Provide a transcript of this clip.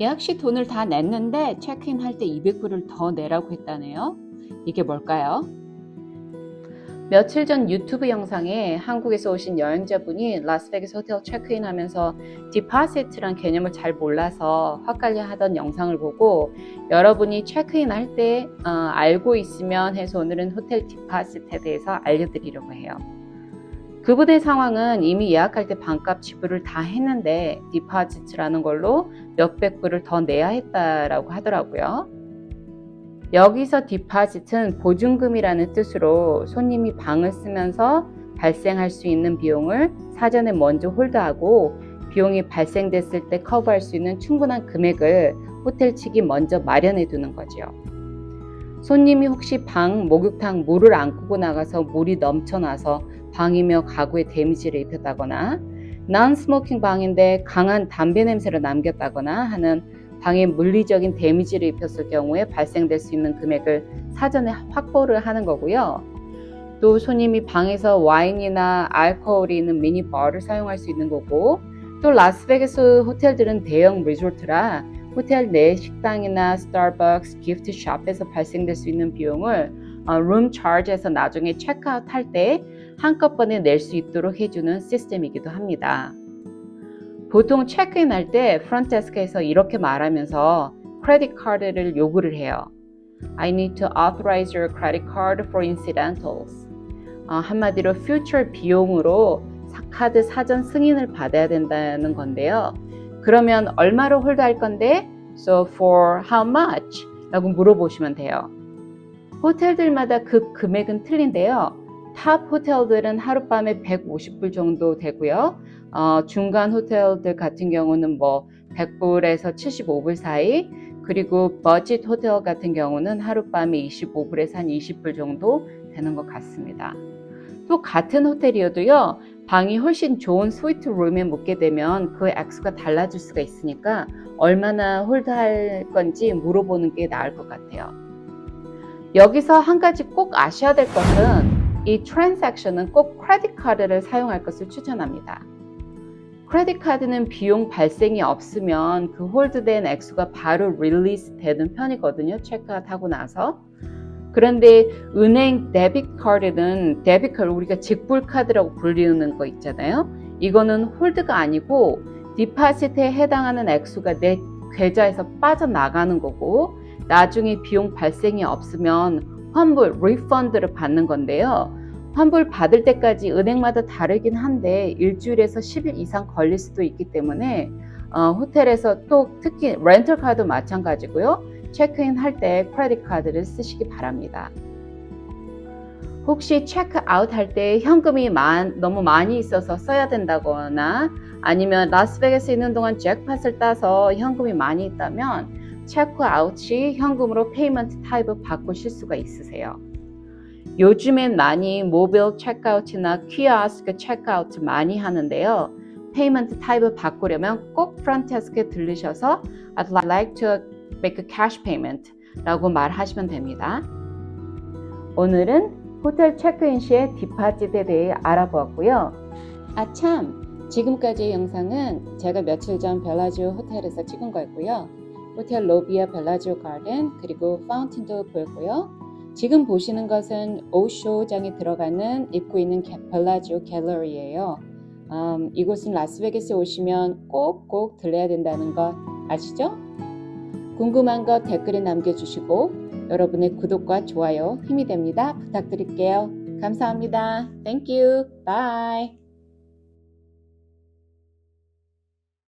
예약 시 돈을 다 냈는데 체크인 할 때 200불을 더 내라고 했다네요. 이게 뭘까요? 며칠 전 유튜브 영상에 한국에서 오신 여행자분이 라스베이거스 호텔 체크인 하면서 디파시트란 개념을 잘 몰라서 헛갈려 하던 영상을 보고 여러분이 체크인 할때 어, 알고 있으면 해서 오늘은 호텔 디파시트에 대해서 알려드리려고 해요. 그분의 상황은 이미 예약할 때 반값 지불을 다 했는데 디파지트라는 걸로 몇백 불을 더 내야 했다라고 하더라고요. 여기서 디파짓은 보증금이라는 뜻으로 손님이 방을 쓰면서 발생할 수 있는 비용을 사전에 먼저 홀드하고 비용이 발생됐을 때 커버할 수 있는 충분한 금액을 호텔 측이 먼저 마련해 두는 거죠. 손님이 혹시 방 목욕탕 물을 안 끄고 나가서 물이 넘쳐나서 방이며 가구에 데미지를 입혔다거나 난 스모킹 방인데 강한 담배 냄새를 남겼다거나 하는 방에 물리적인 데미지를 입혔을 경우에 발생될 수 있는 금액을 사전에 확보를 하는 거고요. 또 손님이 방에서 와인이나 알코올이 있는 미니바를 사용할 수 있는 거고 또 라스베가스 호텔들은 대형 리조트라 호텔 내 식당이나 스타벅스, 기프트숍에서 발생될 수 있는 비용을 어, 룸 차지에서 나중에 체크아웃 할 때 한꺼번에 낼 수 있도록 해주는 시스템이기도 합니다. 보통 체크인 할 때 프론트데스크에서 이렇게 말하면서 크레딧 카드를 요구를 해요. I need to authorize your credit card for incidentals. 어, 한마디로 future 비용으로 카드 사전 승인을 받아야 된다는 건데요. 그러면 얼마로 홀드할 건데? So for how much? 라고 물어보시면 돼요. 호텔들마다 그 금액은 틀린데요. 탑 호텔들은 하룻밤에 150불 정도 되고요. 어, 중간 호텔들 같은 경우는 뭐 100불에서 75불 사이, 그리고 버짓 호텔 같은 경우는 하룻밤에 25불에서 한 20불 정도 되는 것 같습니다. 또 같은 호텔이어도요, 방이 훨씬 좋은 스위트 룸에 묵게 되면 그 액수가 달라질 수가 있으니까 얼마나 홀드할 건지 물어보는 게 나을 것 같아요. 여기서 한 가지 꼭 아셔야 될 것은 이 트랜잭션은 꼭 크레딧 카드를 사용할 것을 추천합니다. 크레딧 카드는 비용 발생이 없으면 그 홀드된 액수가 바로 릴리스 되는 편이거든요. 체크아웃 하고 나서. 그런데 은행 데빗 카드는 데빗 카드 우리가 직불 카드라고 불리는 거 있잖아요. 이거는 홀드가 아니고 디파시트에 해당하는 액수가 내 계좌에서 빠져나가는 거고 나중에 비용 발생이 없으면 환불, 리펀드를 받는 건데요. 환불 받을 때까지 은행마다 다르긴 한데 일주일에서 10일 이상 걸릴 수도 있기 때문에 어, 호텔에서 또 특히 렌털 카드 마찬가지고요. 체크인 할 때 크레딧 카드를 쓰시기 바랍니다. 혹시 체크아웃 할 때 현금이 많, 너무 많이 있어서 써야 된다거나 아니면 라스베가스에 있는 동안 잭팟을 따서 현금이 많이 있다면 체크아웃 시 현금으로 페이먼트 타입을 바꾸실 수가 있으세요. 요즘엔 많이 모빌 체크아웃이나 키오스크 체크아웃 많이 하는데요. 페이먼트 타입을 바꾸려면 꼭 프런트데스크에 들르셔서 I'd like to make a cash payment 라고 말하시면 됩니다. 오늘은 호텔 체크인 시의 디파짓에 대해 알아보았고요. 아 참! 지금까지의 영상은 제가 며칠 전 벨라지오 호텔에서 찍은 거였고요. 호텔 로비와 벨라지오 가든 그리고 파운틴도 보였고요. 지금 보시는 것은 오쇼장에 들어가는 입고 있는 벨라지오 갤러리예요. 음, 이곳은 라스베가스에 오시면 꼭꼭 들려야 된다는 거 아시죠? 궁금한 거 댓글에 남겨주시고 여러분의 구독과 좋아요 힘이 됩니다. 부탁드릴게요. 감사합니다. Thank you. Bye.